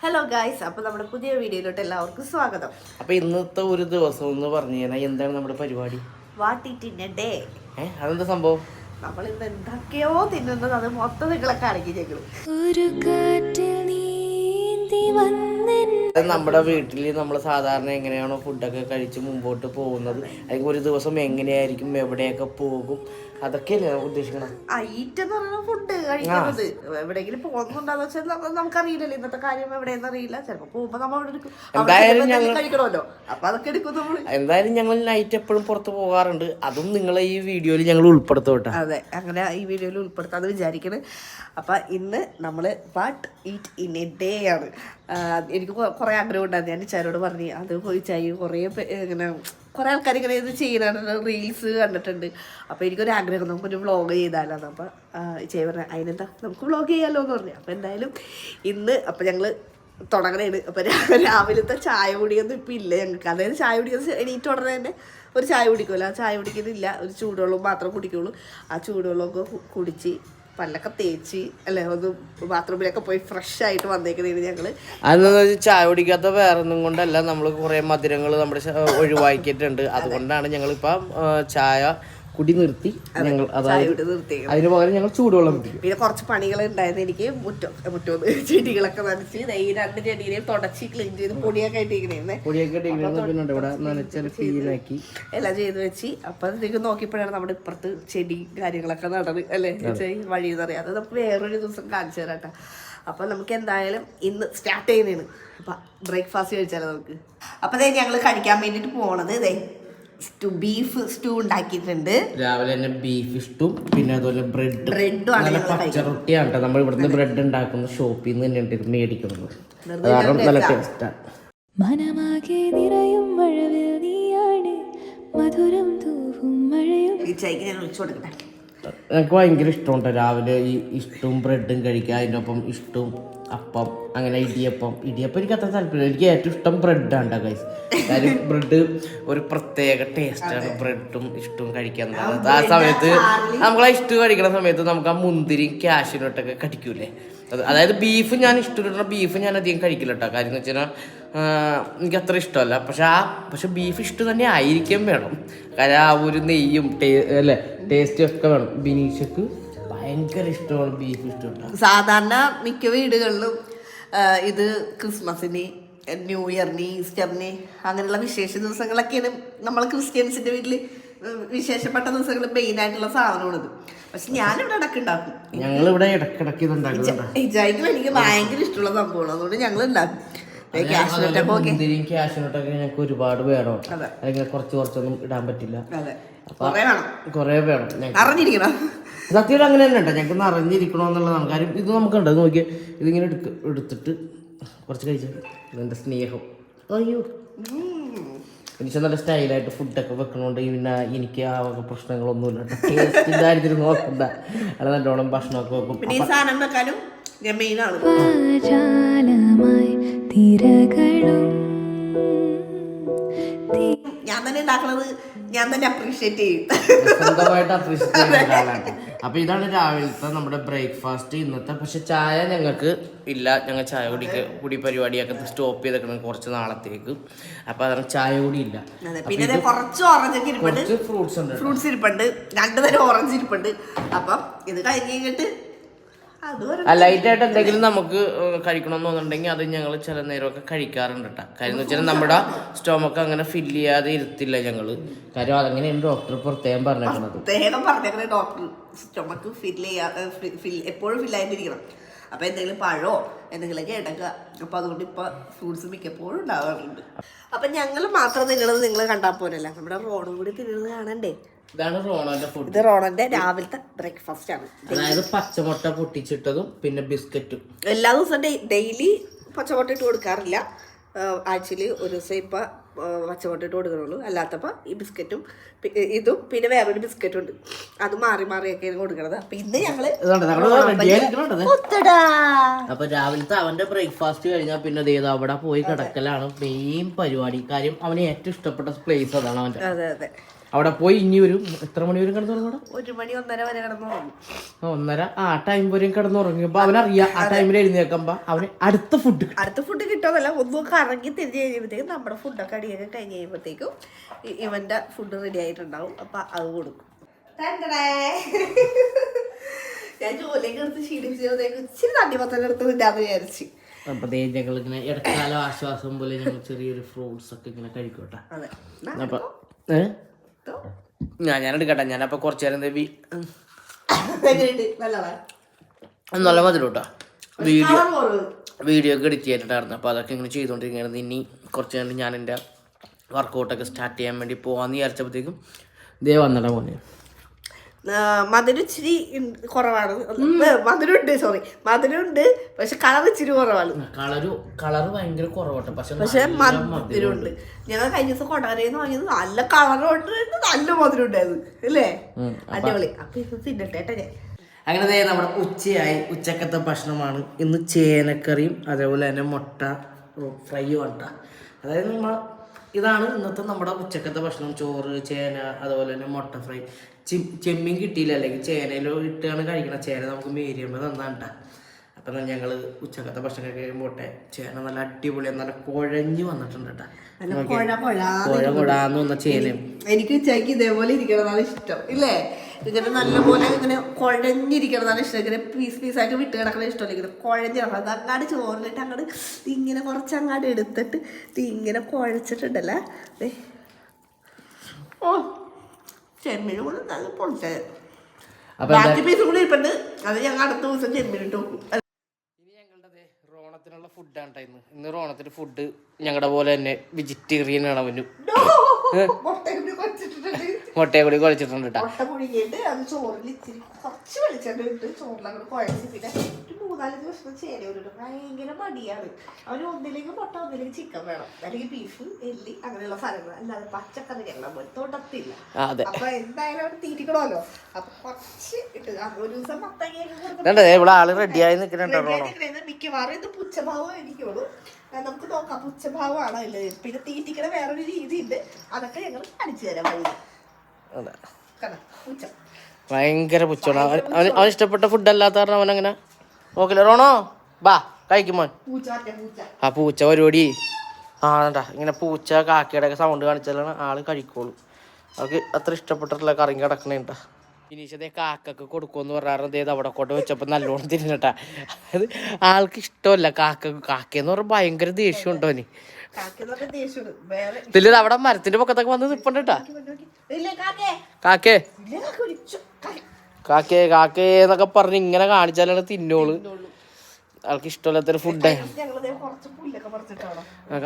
Hello guys അപ്പോൾ നമ്മുടെ പുതിയ വീഡിയോയിലോട്ട് എല്ലാവർക്കും സ്വാഗതം. അപ്പോൾ ഇന്നത്തെ ഒരു ദിവസം എന്ന് പറഞ്ഞു കഴിഞ്ഞാൽ എന്താണ് നമ്മുടെ പരിപാടി? What eat in a day ഏഹ് അതെന്താ സംഭവം? നമ്മൾ ഇന്ന് എന്തൊക്കെയോ തിന്നുന്നത് അത് മൊത്തം നിങ്ങളെ കാണിക്കും ഞങ്ങൾ ഒരു കാറ്റിൽ നീന്തി വന്നെൻ അത് നമ്മുടെ വീട്ടിൽ നമ്മൾ സാധാരണ എങ്ങനെയാണോ ഫുഡൊക്കെ കഴിച്ച് മുമ്പോട്ട് പോകുന്നത്. അല്ലെങ്കിൽ ഒരു ദിവസം എങ്ങനെയായിരിക്കും എവിടെയൊക്കെ പോകും അതൊക്കെയല്ലേ ഉദ്ദേശിക്കണം. ഐറ്റം എന്ന് പറയുന്ന ഫുഡ് കഴിക്കുന്നത്. എവിടെയെങ്കിലും പോകുന്നുണ്ടാന്ന് വെച്ചാൽ നമുക്കറിയില്ലല്ലോ ഇന്നത്തെ കാര്യം എവിടെയെന്ന് അറിയില്ല. ചിലപ്പോൾ പോകുമ്പോൾ നമ്മൾ എടുക്കും. എന്തായാലും ഞങ്ങൾ- കഴിക്കണമല്ലോ. അപ്പൊ അതൊക്കെ എടുക്കും നമ്മൾ എന്തായാലും ഞങ്ങൾ നൈറ്റ് എപ്പോഴും പുറത്ത് പോകാറുണ്ട്. അതും നിങ്ങളെ ഈ വീഡിയോയിൽ ഞങ്ങൾ ഉൾപ്പെടുത്തോട്ടെ അതെ അങ്ങനെ ഈ വീഡിയോയിൽ ഉൾപ്പെടുത്താന്ന് വിചാരിക്കണ്. അപ്പൊ ഇന്ന് നമ്മൾ what eat in a day ആണ്. എനിക്ക് കുറേ ആഗ്രഹം ഉണ്ടായിരുന്നു ഞാൻ ചേരോട് പറഞ്ഞു അത് പോയി ചായ കുറേ ഇങ്ങനെ കുറേ ആൾക്കാർ ഇങ്ങനെ ഇത് ചെയ്യുന്നുണ്ട് റീൽസ് കണ്ടിട്ടുണ്ട്. അപ്പോൾ എനിക്കൊരു ആഗ്രഹം നമുക്കൊരു വ്ളോഗ് ചെയ്താലാണ് അപ്പോൾ ചെയ്യ പറഞ്ഞ അതിനെന്താ? നമുക്ക് വ്ളോഗ് ചെയ്യാമല്ലോ എന്ന് പറഞ്ഞു. അപ്പോൾ എന്തായാലും ഇന്ന് അപ്പോൾ ഞങ്ങൾ തുടങ്ങണേണ്. അപ്പോൾ രാവിലത്തെ ചായ കുടിയൊന്നും ഇപ്പം ഇല്ല ഞങ്ങൾക്ക് അതായത് ചായ കുടിക്കുന്ന എണീറ്റ് ഉടനെ തന്നെ ഒരു ചായ കുടിക്കുമല്ലോ ആ ചായ കുടിക്കുന്നില്ല. ഒരു ചൂടുവെള്ളം മാത്രം കുടിക്കുള്ളൂ. ആ ചൂടുവെള്ളമൊക്കെ കുടിച്ച് പല്ലൊക്കെ തേച്ച് അല്ലെ ഒന്ന് ബാത്റൂമിലൊക്കെ പോയി ഫ്രഷ് ആയിട്ട് വന്നേക്കുന്നതിന് ഞങ്ങൾ. അതെന്ന് വെച്ചാൽ ചായ കുടിക്കാത്ത വേറെ ഒന്നും കൊണ്ടല്ല. നമ്മൾ കുറേ മധുരങ്ങൾ നമ്മുടെ ഒഴിവാക്കിയിട്ടുണ്ട്. അതുകൊണ്ടാണ് ഞങ്ങളിപ്പം ചായ കുടി നിർത്തി ഞങ്ങൾ അതായത് അതിന് പകരം ഞങ്ങൾ ചൂടുവെള്ളം കുടിക്കും. പിന്നെ കുറച്ച് പണികൾ ഉണ്ടായിരുന്നു. എനിക്ക് മുറ്റോ മുറ്റോ ചെടികളൊക്കെ നനച്ച് ഈ രണ്ട് ചെടികളെയും തുടച്ച് ക്ലീൻ ചെയ്ത് പൊടിയൊക്കെ ഇട്ടിരിക്കണേ പൊടിയൊക്കെ ഇട്ടിരിക്കുന്നത് പിന്നെ ഇവിടെ നനച്ചാൽ ക്ലീനാക്കി എല്ലാം ചെയ്ത് വെച്ച്. അപ്പൊ നിങ്ങൾക്ക് നോക്കിയപ്പോഴാണ് നമ്മുടെ ഇപ്പുറത്ത് ചെടി കാര്യങ്ങളൊക്കെ നടന്ന് അല്ലേ? വഴി എന്നറിയാതെ അത് നമുക്ക് വേറൊരു ദിവസം കാണിച്ചു തരാം കേട്ടോ. അപ്പൊ നമുക്ക് എന്തായാലും ഇന്ന് സ്റ്റാർട്ട് ചെയ്യുന്നതാണ്. അപ്പൊ ബ്രേക്ക്ഫാസ്റ്റ് കഴിച്ചാലോ നമുക്ക്? അപ്പൊ ദേ ഞങ്ങൾ കഴിക്കാൻ വേണ്ടിട്ട് പോണത് ഇതേ സ്റ്റൂ ബീഫ് സ്റ്റൂ ഉണ്ടാക്കിയിട്ടുണ്ട്. രാവിലെ തന്നെ ബീഫ് ഇഷ്ടും പിന്നെ അതുപോലെ ബ്രെഡ് ബ്രെഡും ആണ് നല്ല ഞങ്ങൾ പച്ച റൊട്ടിയാണ് കേട്ടോ. നമ്മൾ ഇവിടുന്ന് ബ്രെഡ് ഉണ്ടാക്കുന്ന ഷോപ്പിൽ നിന്ന് തന്നെയാണ് ഇത് മേടിക്കുന്നത്. കാരണം നല്ല ടേസ്റ്റാണ് മനമാകെ നിറയും മഴവിൽ നീയാണ്. മധുരം തൂവും മഴയും. ഈ ചൈക്ക് ഞാൻ വിളിച്ചു കൊടുക്കട്ടെ. എനിക്ക് ഭയങ്കര ഇഷ്ടമുണ്ട് രാവിലെ ഈ ഇഷ്ടവും ബ്രെഡും കഴിക്കുക അതിനൊപ്പം ഇഷ്ടവും അപ്പം അങ്ങനെ ഇടിയപ്പം. ഇടിയപ്പം എനിക്ക് അത്ര താല്പര്യം എനിക്ക് ഏറ്റവും ഇഷ്ടം ബ്രെഡാണ് ഗൈസ് കാര്യം ബ്രെഡ് ഒരു പ്രത്യേക ടേസ്റ്റാണ് ബ്രെഡും ഇഷ്ടവും കഴിക്കാൻ ആ സമയത്ത് നമ്മൾ ഇഷ്ടം കഴിക്കുന്ന സമയത്ത് നമുക്ക് ആ മുന്തിരിയും ക്യാഷിനോട്ടൊക്കെ കടിക്കൂലേ? അതായത് ബീഫ് ഞാൻ ഇഷ്ടമുള്ള ബീഫ് ഞാൻ അധികം കഴിക്കില്ല കേട്ടോ കാര്യം എന്ന് വെച്ചാൽ എനിക്ക് അത്ര ഇഷ്ടമല്ല. പക്ഷെ ആ പക്ഷെ ബീഫ് ഇഷ്ടം തന്നെ ആയിരിക്കും വേണം. കാര്യം ആ ഒരു നെയ്യും ടേ അല്ലേ ടേസ്റ്റും ഒക്കെ വേണം. ബിനീഷക്ക് ഭയങ്കര ഇഷ്ടമാണ് ബീഫ് ഇഷ്ടം. സാധാരണ മിക്ക വീടുകളിലും ഇത് ക്രിസ്മസിന് ന്യൂ ഇയറിന് ഈസ്റ്ററിന് അങ്ങനെയുള്ള വിശേഷ ദിവസങ്ങളൊക്കെയാണ് നമ്മൾ ക്രിസ്ത്യൻസിന്റെ വീട്ടിൽ വിശേഷപ്പെട്ട ദിവസങ്ങൾ മെയിൻ ആയിട്ടുള്ള സാധനമാണിത്. പക്ഷെ ഞാനിവിടെ ഇടയ്ക്ക് ഉണ്ടാക്കും ഞങ്ങളിവിടെ ഇടക്കിടക്ക് ഇത് ഉണ്ടാക്കുന്നുണ്ട്. ഇജായിക്കും എനിക്ക് ഭയങ്കര ഇഷ്ടമുള്ള സംഭവമാണ്. അതുകൊണ്ട് ഞങ്ങൾ ഉണ്ടാക്കും മുന്തിരിയും ക്യാഷിനോട്ടൊക്കെ ഞങ്ങൾക്ക് ഒരുപാട് വേണം. അല്ലെങ്കിൽ കുറച്ച് കുറച്ചൊന്നും ഇടാൻ പറ്റില്ല. കുറേ വേണം. കുറേ വേണം അറിഞ്ഞിരിക്കണം സത്യം അങ്ങനെ തന്നെ കേട്ടോ ഞങ്ങൾക്ക് നിറഞ്ഞിരിക്കണോ എന്നുള്ളതാണ്. കാര്യം ഇത് നമുക്കുണ്ട്. നോക്കിയാൽ ഇതിങ്ങനെ എടുക്ക എടുത്തിട്ട് കുറച്ച് കഴിച്ചാൽ ഇതെന്റെ സ്നേഹം. അയ്യോ. എനിക്ക് നല്ല സ്റ്റൈലായിട്ട് ഫുഡൊക്കെ വെക്കണോണ്ട് പിന്നെ എനിക്ക് ആ വക പ്രശ്നങ്ങളൊന്നുമില്ല. ടേസ്റ്റ് കാര്യത്തിൽ നോക്കണ്ട. അല്ല നല്ലോണം ഭക്ഷണമൊക്കെ വെക്കും. ഞാൻ തന്നെ ഉണ്ടാക്കുന്നത് ഞാൻ തന്നെ അപ്രീഷിയേറ്റ് ചെയ്യും. സ്വന്തമായിട്ട് അപ്രീഷിയേറ്റ് ചെയ്യുന്ന ഒരാളാണ്. അപ്പൊ ഇതാണ് രാവിലത്തെ നമ്മുടെ ബ്രേക്ക്ഫാസ്റ്റ് ഇന്നത്തെ പക്ഷെ ചായ ഞങ്ങൾക്ക് ഇല്ല. ഞങ്ങൾ ചായ കുടിക്ക് കുടി പരിപാടിയൊക്കെ സ്റ്റോപ്പ് ചെയ്തേക്കണം കുറച്ച് നാളത്തേക്ക്. അപ്പൊ അതാണ് ചായ കൂടി ഇല്ല. പിന്നെ കുറച്ച് ഓറഞ്ച് ഒക്കെ ഇരിപ്പുണ്ട്. ഫ്രൂട്ട്സ് ഉണ്ട് ഫ്രൂട്ട്സ് ഇരിപ്പുണ്ട്. രണ്ടുതരം ഓറഞ്ച് ഇരിപ്പുണ്ട്. അപ്പം ഇത് കഴിഞ്ഞ് കഴിഞ്ഞിട്ട് ലൈറ്റ് ആയിട്ട് എന്തെങ്കിലും നമുക്ക് കഴിക്കണം എന്ന് തോന്നുന്നുണ്ടെങ്കിൽ അത് ഞങ്ങൾ ചില നേരമൊക്കെ കഴിക്കാറുണ്ട് കേട്ടോ കാര്യം എന്ന് വെച്ചാൽ നമ്മുടെ സ്റ്റോമക്ക് അങ്ങനെ ഫില്ല് ചെയ്യാതെ ഇരുത്തില്ല ഞങ്ങൾ കാര്യം അതങ്ങനെയാണ് ഡോക്ടർ പ്രത്യേകം പറഞ്ഞേക്കുന്നത് പ്രത്യേകം പറഞ്ഞേക്കുന്നത് ഡോക്ടർ സ്റ്റോമക്ക് ഫിൽ ചെയ്യാതെ എപ്പോഴും ഫില്ലായിട്ടിരിക്കണം അപ്പം എന്തെങ്കിലും പഴമോ എന്തെങ്കിലുമൊക്കെ ഇടക്കുക അപ്പം അതുകൊണ്ട് ഇപ്പം ഫ്രൂട്ട്സ് മിക്കപ്പോഴും ഉണ്ടാവാറുണ്ട്. അപ്പം ഞങ്ങൾ മാത്രം തിന്നണത് നിങ്ങൾ കണ്ടാൽ പോരല്ല? നമ്മുടെ റോണും കൂടി തിന്നുന്നത് കാണണ്ടേ? ഇതാണ് റോണോന്റെ ഫുഡ് ഇത് റോണന്റെ രാവിലത്തെ ബ്രേക്ക്ഫാസ്റ്റ് ആണ്. അതായത് പച്ചമുട്ട പൊട്ടിച്ചിട്ടതും പിന്നെ ബിസ്ക്കറ്റും. എല്ലാ ദിവസവും ഡെയിലി പച്ചമുട്ട ഇട്ട് കൊടുക്കാറില്ല. ആക്ച്വലി ഒരു ദിവസം ഇപ്പം പച്ചമുട്ട ഇട്ട് കൊടുക്കണുള്ളൂ. അല്ലാത്തപ്പോൾ ഈ ബിസ്ക്കറ്റും ഇതും പിന്നെ വേറൊരു ബിസ്ക്കറ്റും ഉണ്ട് അത് മാറി മാറിയൊക്കെയാണ് കൊടുക്കണത്. അപ്പൊ ഇന്ന് ഞങ്ങൾ. അപ്പൊ രാവിലത്തെ അവന്റെ ബ്രേക്ക്ഫാസ്റ്റ് കഴിഞ്ഞാൽ പിന്നെ ദേ ഇത് അവിടെ പോയി കിടക്കലാണ് മെയിൻ പരിപാടി കാര്യം അവന് ഏറ്റവും ഇഷ്ടപ്പെട്ട പ്ലേസ് അതാണ് അവന്റെ. അതെ അതെ. അവിടെ പോയി ഇനി ഒരു എത്ര മണി വരും കിടന്നുറങ്ങണം ഒരു മണി ഒന്നര വരെ കിടന്നു ഒന്നര. ആ ടൈം വരെയും കിടന്നുറങ്ങിയപ്പോ അവനറിയാം ആ ടൈമിൽ എഴുന്നേക്കുമ്പോ അവന് അടുത്ത ഫുഡ് അടുത്ത ഫുഡ് കിട്ടുമെന്നല്ല ഒന്നും കറങ്ങി തിരിഞ്ഞ് കഴിയുമ്പോഴത്തേക്കും നമ്മുടെ ഫുഡൊക്കെ അടിയൊക്കെ കഴിഞ്ഞ് കഴിയുമ്പോഴത്തേക്കും ഇവന്റെ ഫുഡ് റെഡി ആയിട്ടുണ്ടാവും. അപ്പൊ അത് കൊടുക്കും. ഞാൻ ജോലിയൊക്കെ എടുത്ത് ക്ഷീണിച്ചപ്പോഴത്തേക്ക് ഇച്ചിരി തണ്ണിമത്തം എടുത്ത് തിന്നാന്ന് വിചാരിച്ചു. അപ്പൊ ഞങ്ങൾ ഇങ്ങനെ ഇടക്കാലം ആശ്വാസം പോലെ ഞങ്ങൾ ചെറിയൊരു ഫ്രൂട്ട്സ് ഒക്കെ ഇങ്ങനെ കഴിക്കോട്ടെ അപ്പൊ ഏ ഞാൻ ഞാൻ എടുക്കട്ടെ. ഞാനപ്പോ കുറച്ചു നേരം ദേ വി- എങ്ങനെയുണ്ട് നല്ലതാ നല്ല മധുരം വീഡിയോ വീഡിയോ ഒക്കെ എഡിറ്റ് ചെയ്തിട്ടായിരുന്നു. അപ്പോൾ അതൊക്കെ ഇങ്ങനെ ചെയ്തുകൊണ്ടിരിക്കുകയായിരുന്നു ഇനി കുറച്ച് നേരം ഞാൻ എന്റെ വർക്കൗട്ടൊക്കെ സ്റ്റാർട്ട് ചെയ്യാൻ വേണ്ടി പോകാമെന്ന് വിചാരിച്ചപ്പോഴത്തേക്കും ദേ വന്നട മോനെ. മധുരം ഇച്ചിരി കുറവാണ്. മധുരം ഉണ്ട് സോറി മധുരം ഉണ്ട് പക്ഷെ കളർ ഇച്ചിരി കുറവാണ്. കളറ് കളറ് ഭയങ്കര കുറവട്ടെ. പക്ഷെ പക്ഷെ നല്ല മധുരം ഉണ്ട്. ഞങ്ങൾ കഴിഞ്ഞ ദിവസം കൊണ്ടാരേന്ന് വാങ്ങിയത് നല്ല കളറുണ്ട് നല്ല മധുരം ഉണ്ടായിരുന്നു. അല്ലേ? അടിപൊളി. അപ്പൊ ഇത് തിന്നട്ടെ ഞാൻ. അങ്ങനെ നമ്മുടെ ഉച്ചയായി. ഉച്ചക്കത്തെ ഭക്ഷണമാണ്. ഇന്ന് ചേനക്കറിയും അതേപോലെ തന്നെ മുട്ട ഫ്രൈയും ഉണ്ട് അതായത് നമ്മൾ ഇതാണ് ഇന്നത്തെ നമ്മുടെ ഉച്ചക്കത്തെ ഭക്ഷണം. ചോറ് ചേന അതുപോലെ തന്നെ മുട്ട ഫ്രൈ ചെമ്മീൻ കിട്ടിയില്ല. അല്ലെങ്കിൽ ചേനയിലോ ഇട്ടാണ് കഴിക്കണം. ചേന നമുക്ക് മേരിയുമ്പോൾ തന്നാണ്ട. അപ്പം ഞങ്ങൾ ഉച്ചക്കത്തെ ഭക്ഷണം കഴിയുമ്പോട്ടെ ചേന നല്ല അടിപൊളി നല്ല കുഴഞ്ഞു വന്നിട്ടുണ്ട് കേട്ടോ കുഴാന്ന് വന്ന ചേനയും. എനിക്ക് ഉച്ചയ്ക്ക് ഇതേപോലെ ഇരിക്കണതാണ് ഇഷ്ടം. ഇല്ലേ? ഇങ്ങനെ നല്ലപോലെ ഇങ്ങനെ കുഴഞ്ഞിരിക്കണതാണ് ഇഷ്ടം. ഇങ്ങനെ പീസ് പീസായിട്ട് വിട്ട് കിടക്കണ ഇഷ്ടമല്ല? ഇങ്ങനെ കുഴഞ്ഞിടണം അത് അങ്ങാട് ചോറിലിട്ട് അങ്ങോട്ട് ഇങ്ങനെ കുറച്ച് അങ്ങാട് എടുത്തിട്ട് ഇങ്ങനെ കുഴച്ചിട്ടുണ്ടല്ലേ. ഓ. ചെമ്മീനും കൂടെ നല്ല പൊളിച്ചത്. ബാക്കി പീസും കൂടി ഇരിപ്പുണ്ട്. അത് ഞങ്ങൾ അടുത്ത ദിവസം നോക്കും ഞങ്ങളുടെ റോണത്തിനുള്ള ഫുഡാണ് ടൈം ഇന്ന്. റോണത്തിന് ഫുഡ് ഞങ്ങളുടെ പോലെ തന്നെ വെജിറ്റേറിയൻ ആണ് അവന്. മുട്ടയെ കൂടി കുഴച്ചിട്ടുണ്ട് കേട്ടോ മുട്ട പുഴുങ്ങിയിട്ട് അത് ചോറിൽ ഇച്ചിരി കുറച്ച് വെളിച്ചെണ്ണ ഇട്ട് ചോറിലങ്ങോട്ട് കുഴച്ച് പിന്നെ ഒരു മൂന്നാൽ ദിവസം ചേന ഭയങ്കര മടിയാണ്. അവന് ഒന്നിലേക്ക് മുട്ട ഒന്നിലേക്ക് ചിക്കൻ വേണം. അല്ലെങ്കിൽ ബീഫ് എല്ലി അങ്ങനെയുള്ള സാധനങ്ങൾ. അല്ലാതെ പച്ചക്കറി ഞങ്ങളെ പോലെ തൊടത്തില്ല. അതെ. അപ്പൊ എന്തായാലും അവിടെ തീറ്റിക്കണമല്ലോ. അപ്പൊ കുറച്ച് ഇട്ട് ഒരു ദിവസം ഇവിടെ ആൾ റെഡിയായി നിൽക്കുന്നുണ്ട് മിക്കവാറും ഇത് പുച്ഛഭാവം എനിക്കുള്ളൂ നമുക്ക് നോക്കാം പുച്ഛഭാവമാണ് പിന്നെ തീറ്റിക്കണ വേറൊരു രീതി ഉണ്ട് അതൊക്കെ ഞങ്ങൾ കാണിച്ചു തരാം വഴി ഭയങ്കര അവൻ അവന് അവൻ ഇഷ്ടപ്പെട്ട ഫുഡ് അല്ലാത്ത കാരണം അവൻ അങ്ങനെ നോക്കില്ല. റോണോ ബാ കഴിക്കുമോൻ ആ പൂച്ച പരിപാടി. ആ വേണ്ട ഇങ്ങനെ പൂച്ച കാക്കയുടെ ഒക്കെ സൗണ്ട് കാണിച്ചാലാണ് ആൾ കഴിക്കോളൂ. അവർക്ക് അത്ര ഇഷ്ടപ്പെട്ടിട്ടുള്ള കറി കിടക്കണേട്ടാ ഇനീശതേ കാക്കക്ക് കൊടുക്കുമെന്ന് പറഞ്ഞാൽ ദേ അവിടെ കൊണ്ട് വെച്ചപ്പോൾ നല്ലോണം തിരിഞ്ഞട്ടാ. അത് ആൾക്ക് ഇഷ്ടമല്ല കാക്ക. കാക്കയെന്ന് പറഞ്ഞാൽ ഭയങ്കര ദേഷ്യം ഉണ്ടോ നീ കാക്കെന്ന് ഇതിൽ അവിടെ മരത്തിന്റെ പൊക്കത്തൊക്കെ വന്ന് നിപ്പണ്ടട്ടാ കാക്കേ. കാക്കേ. കാക്ക എന്നൊക്കെ പറഞ്ഞ് ഇങ്ങനെ കാണിച്ചാലാണ് തിന്നോൾ. ആൾക്ക് ഇഷ്ടമില്ലാത്തൊരു ഫുഡ്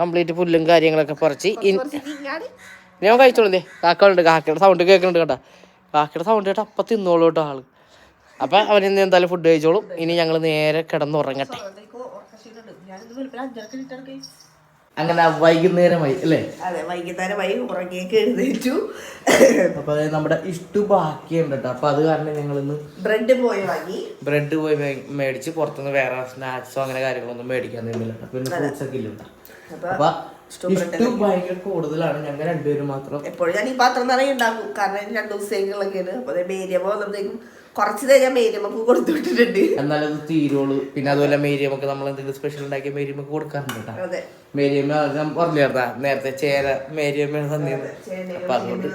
കംപ്ലീറ്റ് പുല്ലും കാര്യങ്ങളൊക്കെ പറിച്ച് ഞാൻ കഴിച്ചോളൂ കാക്കളുണ്ട് കാക്കയുടെ സൗണ്ട് കേൾക്കുന്നുണ്ട് കേട്ടാ. കാക്കയുടെ സൗണ്ട് കേട്ട് അപ്പൊ തിന്നോളൂ കേട്ടോ ആൾ. അപ്പൊ അവൻ ഇന്ന് എന്തായാലും ഫുഡ് കഴിച്ചോളും. ഇനി ഞങ്ങൾ നേരെ കിടന്നുറങ്ങട്ടെ. അങ്ങനെ വൈകുന്നേരമായി അല്ലേ? അതെ വൈകുന്നേരമായി ഉറങ്ങിയൊക്കെ എഴുന്നേറ്റു. അപ്പൊ നമ്മുടെ ഇഷ്ടു ബാക്കിയുണ്ട് കേട്ടോ അപ്പൊ അത് കാരണം ഞങ്ങൾ ഇന്ന് ബ്രെഡ് പോയി വാങ്ങി. ബ്രെഡ് പോയി മേടിച്ച് പുറത്തുനിന്ന് വേറെ സ്നാക്സോ അങ്ങനെ കാര്യങ്ങളൊന്നും മേടിക്കാൻ നിന്നില്ല അപ്പൊ പിന്നെ ഫ്രൂട്ട്സ് ഒക്കെ ഇല്ല. അപ്പൊ ഇഷ്ടു ഭയങ്കര കൂടുതലാണ് ഞങ്ങൾ രണ്ടുപേരും മാത്രം. എപ്പോഴും ഞാൻ ഈ പാത്രം നിറയെ ഉണ്ടാക്കും. കാരണം രണ്ടു ദിവസത്തേക്കുള്ളൊക്കെയാണ് അപ്പൊ മേരിയമ്മ വന്നപ്പോഴത്തേക്കും കുറച്ച് നേരം മേരിയമ്മക്ക് കൊടുത്തു വിട്ടിട്ടുണ്ട്. എന്നാലും അത് തീരുള്ളൂ. പിന്നെ അതുപോലെ മേരിയമ്മക്ക് നമ്മൾ എന്തെങ്കിലും സ്പെഷ്യൽ ഉണ്ടാക്കിയ മേരിയമ്മക്ക് കൊടുക്കാറുണ്ട് അതെ. മേരിയമ്മ ഞാൻ പറഞ്ഞാ നേരത്തെ ചേര മേരിയമ്മയാണ് തന്നിരുന്നത് അപ്പൊ അതുകൊണ്ട്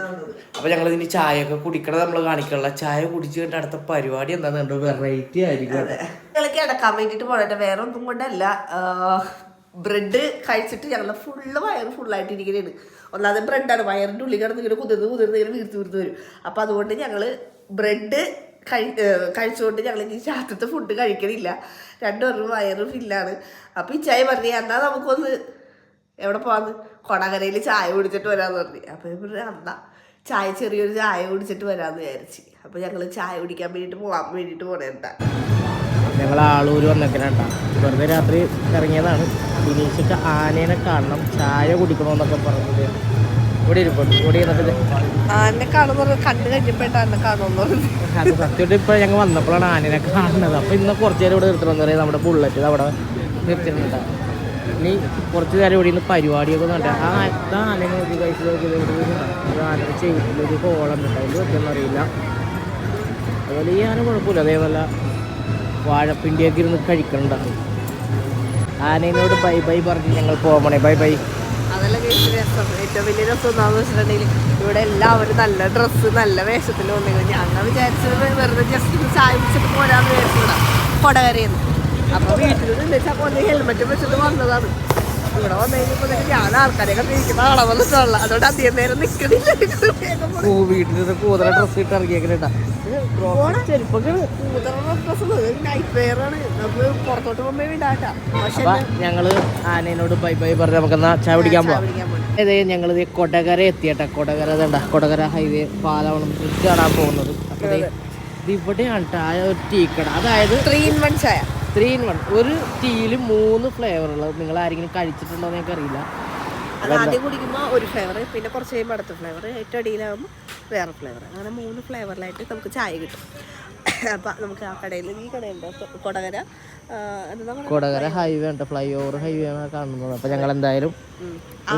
അപ്പൊ ഞങ്ങൾ ഇതിന് ചായ ഒക്കെ കുടിക്കണത് നമ്മൾ കാണിക്കണില്ല ചായ കുടിച്ചു കഴിഞ്ഞിട്ട് അടുത്ത പരിപാടി എന്താന്ന് കണ്ടു? വെറൈറ്റി ആയിരിക്കും. കേട്ടോ. കിടക്കാൻ വേണ്ടിട്ട് പോകട്ടെ വേറെ ഒന്നും കൊണ്ടല്ല. ബ്രെഡ് കഴിച്ചിട്ട് ഞങ്ങളുടെ ഫുള്ള് വയറ് ഫുള്ളായിട്ട് ഇരിക്കുന്നതാണ് ഒന്നാമത് ബ്രെഡാണ്. വയറിന്റെ ഉള്ളിൽ കിടന്ന് ഇങ്ങനെ കുതിർന്ന് കുതിർന്ന് ഇങ്ങനെ വീർത്ത് വീർത്ത് വരും. അപ്പം അതുകൊണ്ട് ഞങ്ങൾ ബ്രെഡ് കഴി കഴിച്ചുകൊണ്ട് ഞങ്ങൾ ഇനി രാത്രിത്തെ ഫുഡ് കഴിക്കണില്ല. രണ്ടുപേരും വയറും ഫില്ലാണ്. അപ്പം ഈ ചായ പറഞ്ഞു എന്നാൽ നമുക്കൊന്ന് എവിടെ പോകാന്ന് കൊടകരയിൽ ചായ കുടിച്ചിട്ട് വരാമെന്ന് പറഞ്ഞു. അപ്പോൾ എന്നാ ചായ ചെറിയൊരു ചായ കുടിച്ചിട്ട് വരാമെന്ന് വിചാരിച്ച്. അപ്പോൾ ഞങ്ങൾ ചായ കുടിക്കാൻ വേണ്ടിയിട്ട് പോകാൻ വേണ്ടിയിട്ട് പോണേട്ടാ. ഞങ്ങൾ ആളൂർ വന്നേക്കണേട്ടാ. വെറുതെ രാത്രി ഇറങ്ങിയതാണ് ബിനീഷൊക്കെ ആനേനെ കാണണം ചായ കുടിക്കണമെന്നൊക്കെ പറഞ്ഞത് ഇവിടെ ഇരിപ്പുണ്ട്. ഇവിടെ ഇരുന്നിട്ട് ആനനെ കാണുന്നത് കണ്ടു കഴിഞ്ഞപ്പോഴാണ് ആനെ കാണുന്നു അത് സത്യമായിട്ട് ഇപ്പോൾ ഞങ്ങൾ വന്നപ്പോഴാണ് ആനേനെ കാണുന്നത്. അപ്പൊ ഇന്ന് കുറച്ച് നേരം ഇവിടെ നിർത്തണമെന്ന് പറയാം നമ്മുടെ ബുള്ളറ്റ് അവിടെ നിർത്തിയിട്ടുണ്ട്. ഇനി കുറച്ച് നേരം ഇവിടെ നിന്ന് പരിപാടിയൊക്കെ നടത്താം ആ ആനനെ ആന നോക്കി കഴിച്ച് നോക്കിയത് ആനയുടെ ചെയ്തിട്ടൊരു കോളം ഉണ്ട് അതിൽ അതുപോലെ ഈ ആന കുഴപ്പമില്ല. അതേപോലെ വാഴപ്പിണ്ടിയൊക്കെ ഇരുന്ന് കഴിക്കണ്ടാവും ആനയോട് ബൈ ബൈ പറഞ്ഞ് ഞങ്ങൾ പോകണേ ബൈ ബൈ. അതല്ല രസം. ഏറ്റവും വലിയ രസം എന്താണെന്ന് വെച്ചിട്ടുണ്ടെങ്കിൽ ഇവിടെ എല്ലാവരും നല്ല ഡ്രസ്സ് നല്ല വേഷത്തിൽ വന്നിരുന്നു. ഞങ്ങൾ വിചാരിച്ചത് വെറുതെ ജസ്റ്റ് ചായ കുടിച്ചിട്ട് പോരാന്ന് വിചാരിച്ചു കൊടകരയെന്ന് അപ്പൊ വീട്ടിൽ നിന്ന് വെച്ചാൽ ഹെൽമെറ്റ് വെച്ചിട്ട് വന്നതാണ്. ഇവിടെ വന്നു കഴിഞ്ഞപ്പോ ഞാൻ ആൾക്കാരെയൊക്കെ തിരിക്കുന്ന അളവെന്നിട്ടുള്ള അതുകൊണ്ട് അധികം നേരം നിൽക്കണില്ല വേഗം കൂ വീട്ടിൽ കൂതറ ഡ്രസ്സ് ഇട്ട് ഇറങ്ങിയേക്കണേട്ടാ നമുക്ക് ഞങ്ങൾ ആനയോട് ബൈ ബൈ പറഞ്ഞ് നമുക്കെന്നാ ചായ പിടിക്കാൻ പോവാം. അതെ ഞങ്ങൾ കൊടകര എത്തിയട്ടെ. കൊടകര ഇതണ്ട കൊടകര ഹൈവേ പാലവണം. ബ്രിഡ്ജ് കാണാൻ പോകുന്നത്. അപ്പൊ ഇവിടെയാണ് ടീക്കട ആ ഒരു ടീ കട അതായത് ത്രീ ഇൻ വൺ ചായ. ത്രീ ഇൻ വൺ ഒരു ടീയിൽ മൂന്ന് ഫ്ലേവർ ഉള്ളത് നിങ്ങൾ ആരെങ്കിലും കഴിച്ചിട്ടുണ്ടോ എന്ന് എനിക്കറിയില്ല. അത് ആദ്യം കുടിക്കുമ്പോൾ ഒരു ഫ്ലേവർ പിന്നെ കുറച്ച് കഴിയുമ്പോൾ അടുത്ത ഫ്ലേവർ ഏറ്റവും അടിയിലാകുമ്പോൾ വേറെ ഫ്ലേവർ അങ്ങനെ മൂന്ന് ഫ്ലേവറിലായിട്ട് നമുക്ക് ചായ കിട്ടും. അപ്പം നമുക്ക് ആ കടയിൽ ഈ കടയുണ്ട്. കൊടകര കൊടകര ഹൈവേ ഉണ്ട്. ഫ്ലൈ ഓവർ ഹൈവേ ആണ് കാണുന്നത്. അപ്പൊ ഞങ്ങൾ എന്തായാലും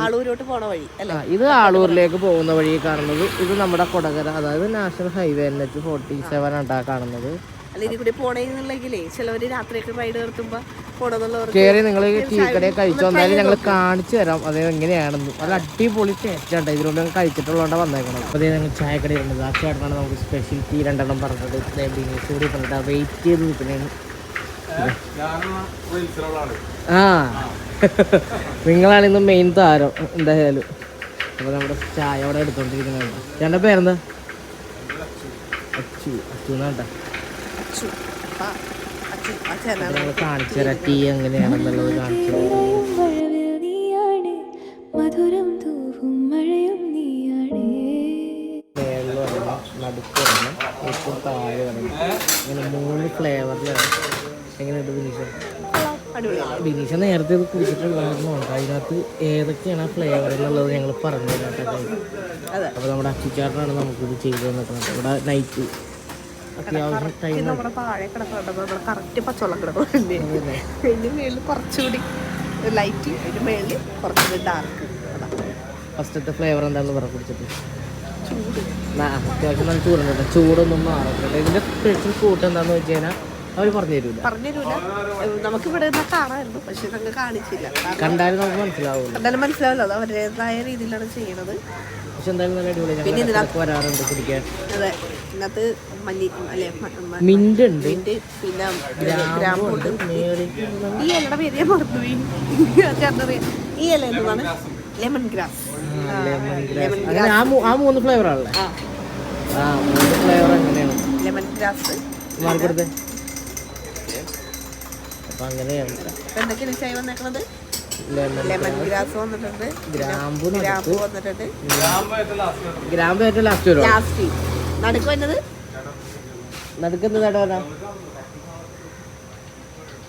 ആളൂരോട്ട് പോണ വഴി അല്ല? ഇത് ആളൂരിലേക്ക് പോകുന്ന വഴി കാണുന്നത്. ഇത് നമ്മുടെ കൊടകര അതായത് national highway N H forty seven ആണ് കാണുന്നത്. അല്ല ഇതിൽ കൂടി പോണെന്നുണ്ടെങ്കിലേ ചിലവർ രാത്രിയൊക്കെ റൈഡ് നിർത്തുമ്പോൾ പോണെന്നുള്ളവർക്ക് കയറി നിങ്ങൾ ടീ കടയിൽ കഴിച്ചോ? എന്തായാലും ഞങ്ങൾ കാണിച്ചു തരാം. അത് എങ്ങനെയാണെന്ന്. നല്ല അടിപൊളി ടേസ്റ്റ് ഇതിലൂടെ ഞങ്ങൾ കഴിച്ചിട്ടുള്ളതുകൊണ്ട് വന്നേക്കണം അപ്പോൾ ഞങ്ങൾ ചായക്കട ഇരുന്നത് ആ ചേട്ടനാണ് നമുക്ക് സ്പെഷ്യൽ ടീ രണ്ടെണ്ണം പറഞ്ഞത്. കൂടി പറഞ്ഞിട്ട് വെയിറ്റ് ചെയ്ത് നിൽക്കുന്നതാണ് ആ. നിങ്ങളാണ് ഇന്ന് മെയിൻ താരം എന്തായാലും. അപ്പോൾ നമ്മുടെ ചായ അവിടെ എടുത്തോണ്ടിരിക്കുന്നത് ചേട്ടന്റെ പേരെന്താ? അച്ചു. അച്ചു എന്നാട്ടാ അച്ചു ആ അച്ചു ആ കാണിച്ചു ടീ എങ്ങനെയാണെന്നുള്ളത് കാണിച്ചു. മധുരം തൂവും മഴയും നീയാണ്. മേളിൽ വരണം നടുക്ക് വരണം ഏറ്റവും താഴെ വരണം ഇങ്ങനെ മൂന്ന് ഫ്ലേവറിലാണ്. എങ്ങനെയുണ്ട് ബിനീഷ നേരത്തെ ഇത് കുടിച്ചിട്ടുണ്ടായിരുന്നുണ്ട് അതിനകത്ത് ഏതൊക്കെയാണ് ആ ഫ്ലേവർ എന്നുള്ളത് ഞങ്ങൾ പറഞ്ഞു കേട്ടോ അതെ. അപ്പോൾ നമ്മുടെ അച്ചിച്ചാട്ടനാണ് നമുക്കിത് ചെയ്തു തന്നിട്ടുള്ളത്. ഇവിടെ നൈറ്റ് അത്യാവശ്യം നമ്മുടെ താഴെ കിടക്കുന്നുണ്ട് നമ്മുടെ കറക്റ്റ് പച്ചവെള്ളം കിടക്കുന്നുണ്ട് അതിന്റെ മേളിൽ കുറച്ചുകൂടി ലൈറ്റ് അതിന്റെ മേളിൽ കുറച്ചുകൂടി ഡാർക്ക് ഫസ്റ്റത്തെ ഫ്ലേവർ എന്താണെന്ന് പറഞ്ഞു കുടിച്ചത് ചൂട്. അത്യാവശ്യം നല്ല ചൂടുണ്ട്. ചൂടൊന്നും മാറുന്നില്ല ഇതിന്റെ സ്പെഷ്യൽ കൂട്ട് എന്താണെന്ന് വെച്ച് കഴിഞ്ഞാൽ അവർ പറഞ്ഞു തരൂല. പറഞ്ഞുതരൂല. നമുക്ക് ഇവിടെ നിന്ന് കാണാമായിരുന്നു പക്ഷെ ഞങ്ങൾ കാണിച്ചില്ല. കണ്ടാലും നമുക്ക് മനസ്സിലാവില്ല കണ്ടാലും മനസ്സിലാവില്ല. അത് അവരുടേതായ രീതിയിലാണ് ചെയ്യണത്. പക്ഷെ എന്തായാലും നല്ല അടിപൊളി വരാറുണ്ട് കുടിക്കാൻ. അതെ. ഇതിനകത്ത് മല്ലി അല്ലെ മിന്റ് ഉണ്ട്. മിന്റ് പിന്നെ ഗ്രാമ്പുണ്ട് ഈ ഇലയുടെ പേര് ഞാൻ മറന്നുപോയി ചേട്ടനറിയാം ഈ ഇല എന്താണ് ലെമൺ ഗ്രാസ് ലെമൺ ഗ്രാസ് ആ മൂന്ന് ഫ്ലേവർ ആണല്ലേ? ആ. മൂന്ന് ഫ്ലേവർ ലെമൺ ഗ്രാസ് മാറിക്കൊടുത്തേ. അപ്പൊ അങ്ങനെയാണ്. എന്തൊക്കെയാണ് ചായ വന്നേക്കണത്? ലെമൺ ഗ്രാസ് വന്നിട്ടുണ്ട്. ഗ്രാമ്പു ഗ്രാമ്പു വന്നിട്ടുണ്ട്. ഗ്രാമ്പ് ഏറ്റവും ലാസ്റ്റ് ലാസ്റ്റ് നടുക്ക് വന്നത് നടുക്കുന്നത് ചേട്ടാ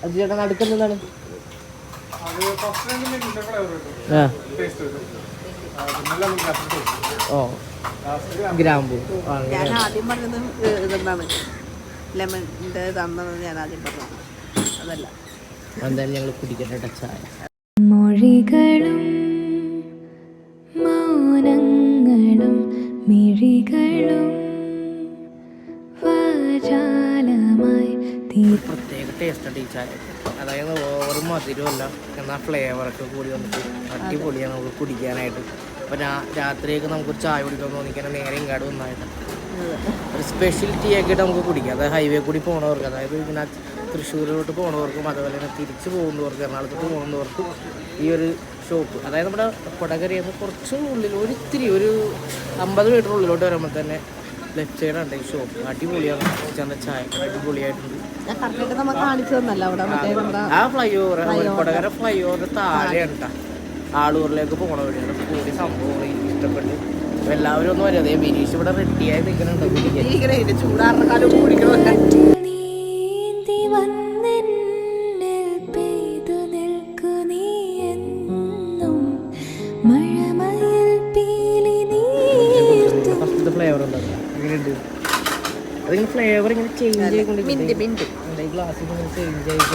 അത് ചേട്ടാ നടുക്കുന്നതാണ് ആ. ഓ. ഗ്രാമ്പു. ഞാൻ ആദ്യം പറഞ്ഞത് ഇതെന്താണ്? ലെമണിന്റെ ഇതാണെന്നാണ് ഞാൻ ആദ്യം പറഞ്ഞത്. അതല്ല. എന്തായാലും ഞങ്ങൾ കുടിക്കട്ടെ ചായ. മൊഴികളും മൗനങ്ങളും മിഴികളും ടേസ്റ്റ് ഈ ചായ അതായത് ഓവർ മധുരമല്ല എന്നാൽ ഫ്ലേവറൊക്കെ കൂടി വന്നിട്ട് അടിപൊളിയാണ് നമുക്ക് കുടിക്കാനായിട്ട്. അപ്പോൾ രാത്രിയൊക്കെ നമുക്ക് ചായ കുടിക്കാൻ തോന്നിക്കാൻ നേരെ ഇങ്ങാട് വന്നായിട്ട് ഒരു സ്പെഷ്യൽ ടീ നമുക്ക് കുടിക്കാം. അതായത് ഹൈവേ കൂടി പോണവർക്ക് അതായത് ഇങ്ങനെ തൃശ്ശൂരിലോട്ട് പോണവർക്കും അതുപോലെ തന്നെ തിരിച്ച് പോകുന്നവർക്ക് എറണാകുളത്തോട്ട് പോകുന്നവർക്കും ഈ ഒരു ഷോപ്പ് അതായത് നമ്മുടെ കൊടകരയിൽ നിന്ന് കുറച്ചും ഉള്ളിൽ ഒരിത്തിരി ഒരു അമ്പത് മീറ്റർ ഉള്ളിലോട്ട് വരുമ്പോൾ തന്നെ ലെഫ്റ്റ് സൈഡാണ് ഈ ഷോപ്പ് അടിപൊളിയാണ്. ചേട്ടന്റെ ചായ അടിപൊളിയായിട്ടുണ്ട്. ഞാൻ കറക്റ്റായിട്ട് നമ്മൾ കാണിച്ചു തന്നല്ല അവിടെ മറ്റേ നമ്മുടെ ആ ഫ്ലൈ ഓവർ കൊടകര ഫ്ലൈ ഓവറിന്റെ താഴെയാണ്. ആളൂരിലേക്ക് പോകണ വഴിയാണ്. കൂടി സംഭവം ഇഷ്ടപ്പെട്ടു. എല്ലാവരും ഒന്നും വരാതെ അതേ ബിനീഷ് ഇവിടെ റെഡിയായി നിൽക്കുന്നുണ്ട്. കാലം ഇരിക്കണേ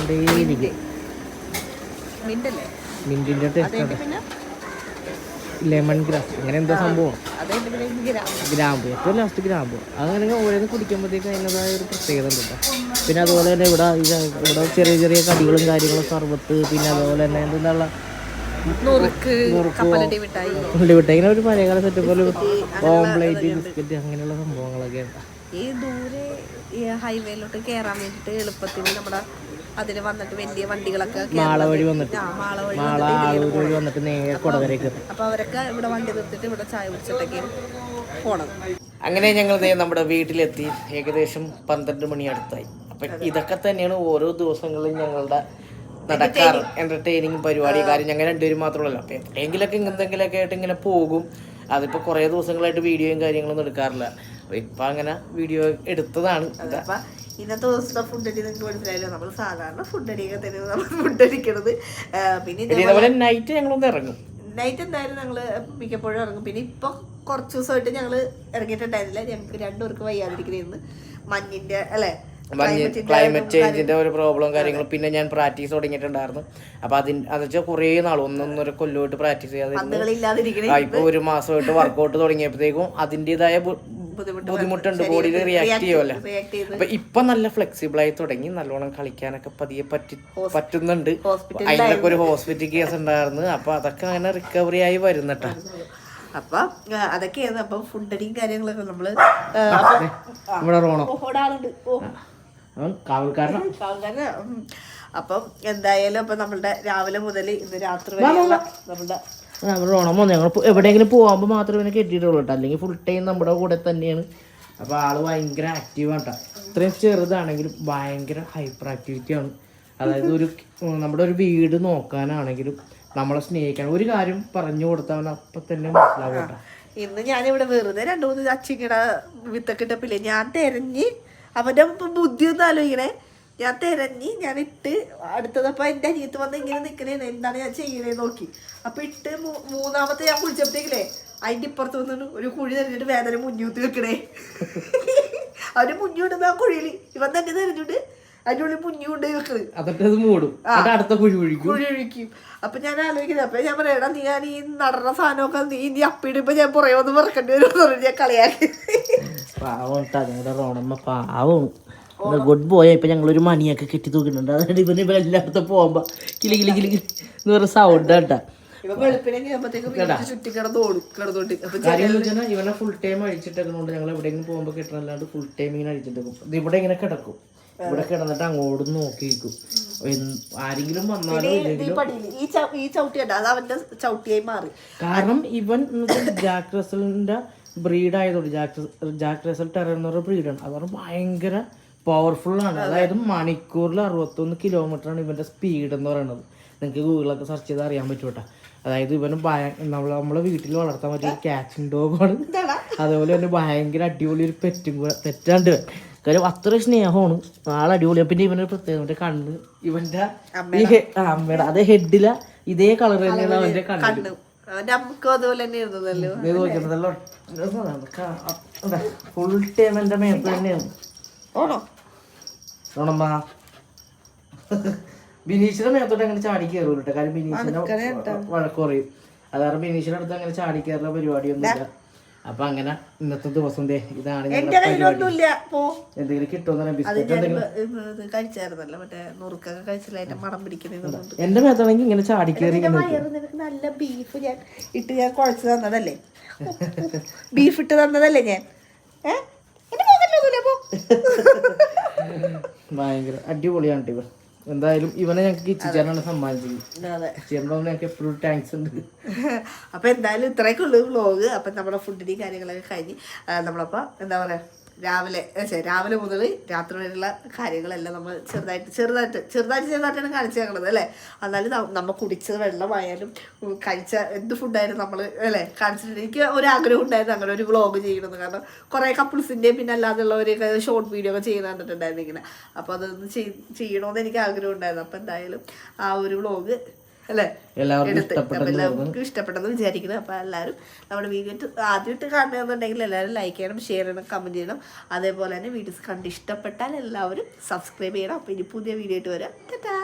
അതുകഴിഞ്ഞ് പിന്നെ? ലെമൺ ഗ്രാസ് അങ്ങനെ എന്തോ സംഭവം. ഗ്രാമ്പു. ഏറ്റവും ലാസ്റ്റ് ഗ്രാമ്പു. അങ്ങനെ ഓരോന്ന് കുടിക്കുമ്പോഴത്തേക്ക് അതിന്റെതായ ഒരു പ്രത്യേകത ഉണ്ട് പിന്നെ അതുപോലെ തന്നെ ഇവിടെ ഇവിടെ ചെറിയ ചെറിയ കടികളും കാര്യങ്ങളും സർബത്ത് പിന്നെ അതുപോലെ തന്നെ എന്തെന്നുള്ള നുറുക്ക് കപ്പലണ്ടി മിഠായി. ഉള്ളി വിട്ട ഇങ്ങനെ ഒരു പഴയകാല സെറ്റപ്പ് പോലെ ഓംപ്ലേറ്റ് ബിസ്ക്കറ്റ് അങ്ങനെയുള്ള സംഭവങ്ങളൊക്കെ ഉണ്ട്. ഈ ദൂരെ ഈ ഹൈവേയിലോട്ട് കയറാൻ വേണ്ടിയിട്ട് എളുപ്പത്തിൽ നമ്മുടെ അതിന് വന്നിട്ട് വലിയ വണ്ടികളൊക്കെ മാള വഴി വന്നിട്ട് മാള വഴി വന്നിട്ട് നേരെ അപ്പൊ അവരൊക്കെ ഇവിടെ വണ്ടി നിർത്തിട്ട് ഇവിടെ ചായ കുടിച്ചിട്ടൊക്കെ പോണത് അങ്ങനെ ഞങ്ങൾ നമ്മുടെ വീട്ടിലെത്തി. ഏകദേശം പന്ത്രണ്ട് മണി അടുത്തായി. അപ്പം ഇതൊക്കെ തന്നെയാണ് ഓരോ ദിവസങ്ങളിലും ഞങ്ങളുടെ നടക്കാറ്. എന്റർടൈനിങ് പരിപാടി കാര്യം ഞങ്ങൾ രണ്ടുപേരും മാത്രമല്ല. അപ്പം എപ്പോഴെങ്കിലൊക്കെ എന്തെങ്കിലുമൊക്കെ ആയിട്ട് ഇങ്ങനെ പോകും. അതിപ്പോ കുറേ ദിവസങ്ങളായിട്ട് വീഡിയോയും കാര്യങ്ങളൊന്നും എടുക്കാറില്ല. അപ്പോൾ ഇപ്പം അങ്ങനെ വീഡിയോ എടുത്തതാണ് അപ്പൊ ഇന്നത്തെ ദിവസത്തെ ഫുഡ് അടി നിങ്ങൾക്ക് മനസ്സിലായല്ലോ. നമ്മൾ സാധാരണ ഫുഡ് അടിയൊക്കെ തന്നെ നമ്മൾ ഫുഡ് അടിക്കണത്. പിന്നെ നൈറ്റ് ഞങ്ങളൊന്ന് ഇറങ്ങും. നൈറ്റ് എന്തായാലും ഞങ്ങൾ മിക്കപ്പോഴും ഇറങ്ങും. പിന്നെ ഇപ്പൊ കുറച്ച് ദിവസമായിട്ട് ഞങ്ങൾ ഇറങ്ങിയിട്ടുണ്ടായിരുന്നില്ല. ഞങ്ങൾക്ക് രണ്ടുപേർക്ക് വയ്യാതിരിക്കുന്ന മഞ്ഞിന്റെ അല്ലെ? ക്ലൈമറ്റ് ചേഞ്ചിന്റെ ഒരു പ്രോബ്ലം കാര്യങ്ങളും പിന്നെ ഞാൻ പ്രാക്ടീസ് തുടങ്ങിയിട്ടുണ്ടായിരുന്നു. അപ്പൊ അതിന് അത് വെച്ചാൽ കുറേ നാൾ ഒന്നൊന്നര കൊല്ലമായിട്ട് പ്രാക്ടീസ് ചെയ്യാതെ ഇപ്പൊ ഒരു മാസമായിട്ട് വർക്കൗട്ട് തുടങ്ങിയപ്പോഴത്തേക്കും അതിന്റെതായ ബുദ്ധിമുട്ടുണ്ട് ബോഡിയിൽ റിയാക്ട് ചെയ്യുമല്ലോ അപ്പൊ ഇപ്പൊ നല്ല ഫ്ലെക്സിബിൾ ആയി തുടങ്ങി. നല്ലോണം കളിക്കാനൊക്കെ പതിയെ പറ്റി പറ്റുന്നുണ്ട്. അതിനൊക്കെ അതിലൊക്കെ ഒരു ഹോസ്പിറ്റൽ കേസ് ഉണ്ടായിരുന്നു. അപ്പൊ അതൊക്കെ അങ്ങനെ റിക്കവറി ആയി വരുന്നട്ടാ അപ്പൊ അതൊക്കെയാണ് അപ്പൊ ഫുഡ് അടിയും കാര്യങ്ങളൊക്കെ നമ്മൾ നമ്മുടെ റോണം ഇവിടെ അപ്പം എന്തായാലും അപ്പൊ നമ്മളുടെ രാവിലെ മുതൽ ഇന്ന് രാത്രി വരെ നമ്മളുടെ നമ്മുടെ ഓണം വന്നു. ഞങ്ങൾ എവിടെയെങ്കിലും പോകുമ്പോൾ മാത്രമേ ഇവനെ കെട്ടിയിട്ടുള്ളൂ കേട്ടോ അല്ലെങ്കിൽ ഫുൾ ടൈം നമ്മുടെ കൂടെ തന്നെയാണ്. അപ്പോൾ ആൾ ഭയങ്കര ആക്റ്റീവാണ് കേട്ടോ ഇത്രയും ചെറുതാണെങ്കിലും ഭയങ്കര ഹൈപ്പർ ആക്ടിവിറ്റി ആണ്. അതായത് ഒരു നമ്മുടെ ഒരു വീട് നോക്കാനാണെങ്കിലും നമ്മളെ സ്നേഹിക്കാൻ ഒരു കാര്യം പറഞ്ഞു കൊടുത്താൽ അപ്പം തന്നെ മനസ്സിലാവും കേട്ടോ ഇന്ന് ഞാനിവിടെ വെറുതെ രണ്ടു മൂന്ന് അച്ചിങ്ങട വിത്തൊക്കെ ഇട്ടപ്പില്ലേ ഞാൻ തെരഞ്ഞ് അവന്റെ ബുദ്ധി ഒന്ന് ആലോചിക്കണേ. ഞാൻ തിരഞ്ഞി ഞാൻ ഇട്ട് അടുത്തതപ്പോ എന്റെ അനിയത്ത് വന്ന് ഇങ്ങനെ നിക്കണേന്ന് എന്താണ് ഞാൻ ചെയ്യണേ നോക്കി. അപ്പൊ ഇട്ട് മൂന്നാമത്തെ ഞാൻ കുളിച്ചപ്പോഴത്തേക്കില്ലേ അതിന്റെ ഇപ്പുറത്ത് വന്നിട്ട് ഒരു കുഴി തെരഞ്ഞിട്ട് വേദന മുന്നൂത്ത് വെക്കണേ അവർ മുന്നൂട്ടുന്ന ആ കുഴിയിൽ ഇവൻ തന്നെ തെരഞ്ഞിട്ട് അതിന്റെ ഉള്ളിൽ മുഞ്ഞു വെക്കുന്നത് മൂടും. അടുത്ത കുഴി ഒഴിക്കും. കുഴി ഒഴിക്കും. അപ്പൊ ഞാൻ ആലോചിക്കുന്നത് അപ്പൊ ഞാൻ പറയണം നീ ഞാൻ ഈ നടന്ന സാധനമൊക്കെ നീ ഇനി അപ്പിടുമ്പോ ഞാൻ പുറകെ വന്ന് പറക്കേണ്ടി വരും ഞാൻ കളിയാക്കി. പാവം പാവം. ഗുഡ് ബോയ് ഇപ്പൊ ഞങ്ങളൊരു മണിയൊക്കെ കെട്ടി തൂക്കുന്നുണ്ട്. അതായത് ഇവന് ഇവ എല്ലായിടത്തും പോകുമ്പോ കിളി കിളി കിളി കിളി എന്ന് പറഞ്ഞ സൗണ്ട് കേട്ടാ. ഇപ്പൊ ഇവനെ ഫുൾ ടൈം അഴിച്ചിട്ടേക്കുന്നതുകൊണ്ട് ഞങ്ങൾ എവിടെയെങ്കിലും പോകുമ്പോൾ കിട്ടണല്ലാണ്ട് ഫുൾ ടൈം ഇങ്ങനെ അഴിച്ചിട്ടേക്കും. ഇത് ഇവിടെ ഇങ്ങനെ കിടക്കും. ഇവിടെ കിടന്നിട്ട് അങ്ങോട്ട് നോക്കി നിൽക്കും ആരെങ്കിലും വന്നാലോ കാരണം ഇവൻ ജാക്ക് റസലിന്റെ ബ്രീഡ് ആയതുകൊണ്ട് ജാക്ക് ജാക്ക് റസൽ ടെറർ എന്ന് പറഞ്ഞ ബ്രീഡാണ് അതാണ് ഭയങ്കര പവർഫുൾ ആണ്. അതായത് മണിക്കൂറിൽ അറുപത്തൊന്ന് കിലോമീറ്റർ ആണ് ഇവന്റെ സ്പീഡ് എന്ന് പറയുന്നത്. നിങ്ങൾക്ക് ഗൂഗിളൊക്കെ സെർച്ച് ചെയ്ത് അറിയാൻ പറ്റും കേട്ടോ. അതായത് ഇവന് ഭയ നമ്മൾ നമ്മളെ വീട്ടിൽ വളർത്താൻ പറ്റിയ ഒരു ഡോഗാണ് അതുപോലെ തന്നെ ഭയങ്കര അടിപൊളി ഒരു പെറ്റും കൂടെ പെറ്റാണ്ട്. കാര്യം അത്ര സ്നേഹമാണ്. ആൾ അടിപൊളിയാണ് പിന്നെ ഇവനൊരു പ്രത്യേകത മറ്റേ കണ്ണ് ഇവന്റെ അമ്മയുടെ അതേ ഹെഡില. ഇതേ കളർ തന്നെയാണ് അവന്റെ കണ്ണ്. അതുപോലെ തന്നെ ഇരുന്നതല്ലോ? ഫുൾ ടൈം എന്റെ മേത്ത് തന്നെയാണ്. ഓണോ ഓണമ്മ ബിനീഷിന്റെ മേത്തോട്ട് അങ്ങനെ ചാടി കയറൂല കേട്ടോ കാര്യം ബിനീഷിന്റെ വഴക്ക് കുറയും അതായത് ബിനീഷിന്റെ അടുത്ത് അങ്ങനെ ചാടി കയറുന്ന പരിപാടിയൊന്നുമില്ല. അപ്പൊ അങ്ങനെ ഇന്നത്തെ ദിവസം ഇതാണ് എന്തെങ്കിലും കിട്ടുമെന്ന് ബിസ്ക്കറ്റ് എന്തെങ്കിലും? എന്റെ മേത്താണെങ്കിൽ ഇങ്ങനെ ചാടി കയറി നല്ല ബീഫ് ഞാൻ ഇട്ട് ഞാൻ കുഴച്ച് തന്നതല്ലേ? ബീഫ് ഇട്ട് തന്നതല്ലേ ഞാൻ? ഏഹ് എന്റെ പോകല്ലൊന്നുമില്ല പോ. ഭയങ്കര അടിപൊളിയാണ് ട്ടോ ഇവൻ. എന്തായാലും ഇവനെ ഞങ്ങൾക്ക് കിച്ചിച്ചാനാണ് സമ്മാനിച്ചത്. ചെയ്യുമ്പോൾ ഞങ്ങൾക്ക് എപ്പോഴും താങ്ക്സ് ഉണ്ട്. അപ്പൊ എന്തായാലും ഇത്രയൊക്കെ ഉള്ളൂ വ്ലോഗ് അപ്പൊ നമ്മുടെ ഫുഡിന്റെയും കാര്യങ്ങളൊക്കെ കഴിഞ്ഞ് നമ്മളപ്പോ എന്താ പറയാ രാവിലെ രാവിലെ മുതൽ രാത്രി വരെയുള്ള കാര്യങ്ങളെല്ലാം നമ്മൾ ചെറുതായിട്ട് ചെറുതായിട്ട് ചെറുതായിട്ട് ചെറുതായിട്ടാണ് കാണിച്ചു തന്നത് അല്ലേ? എന്നാലും നമ്മൾ കുടിച്ചത് കുടിച്ച വെള്ളമായാലും കഴിച്ച എന്ത് ഫുഡായാലും നമ്മൾ അല്ലേ? കാണിച്ചിട്ടുണ്ട്. എനിക്ക് ഒരു ആഗ്രഹം ഉണ്ടായിരുന്നു അങ്ങനെ ഒരു വ്ളോഗ് ചെയ്യണമെന്ന്. കാരണം കുറേ കപ്പിൾസിന്റെയും പിന്നെ അല്ലാതെയുള്ളവരെയൊക്കെ ഷോർട്ട് വീഡിയോ ഒക്കെ ചെയ്യുന്ന കണ്ടിട്ടുണ്ടായിരുന്നു ഇങ്ങനെ. അപ്പോൾ അതൊന്ന് ചെയ്- ചെയ്യണമെന്ന് എനിക്ക് ആഗ്രഹം ഉണ്ടായിരുന്നു. അപ്പോൾ എന്തായാലും ആ ഒരു വ്ളോഗ് അല്ലേ? എല്ലാവർക്കും ഇഷ്ടപ്പെട്ടെന്ന് അപ്പൊ എല്ലാവർക്കും ഇഷ്ടപ്പെട്ടെന്ന് വിചാരിക്കുന്നു. അപ്പൊ എല്ലാവരും നമ്മുടെ വീഡിയോ ആദ്യമായിട്ട് കാണുകയെന്നുണ്ടെങ്കിൽ എല്ലാവരും ലൈക്ക് ചെയ്യണം ഷെയർ ചെയ്യണം കമന്റ് ചെയ്യണം. അതേപോലെ തന്നെ വീഡിയോസ് കണ്ട് ഇഷ്ടപ്പെട്ടാൽ എല്ലാവരും സബ്സ്ക്രൈബ് ചെയ്യണം. അപ്പൊ ഇനി പുതിയ വീഡിയോ ആയിട്ട് വരാം. ടാറ്റാ!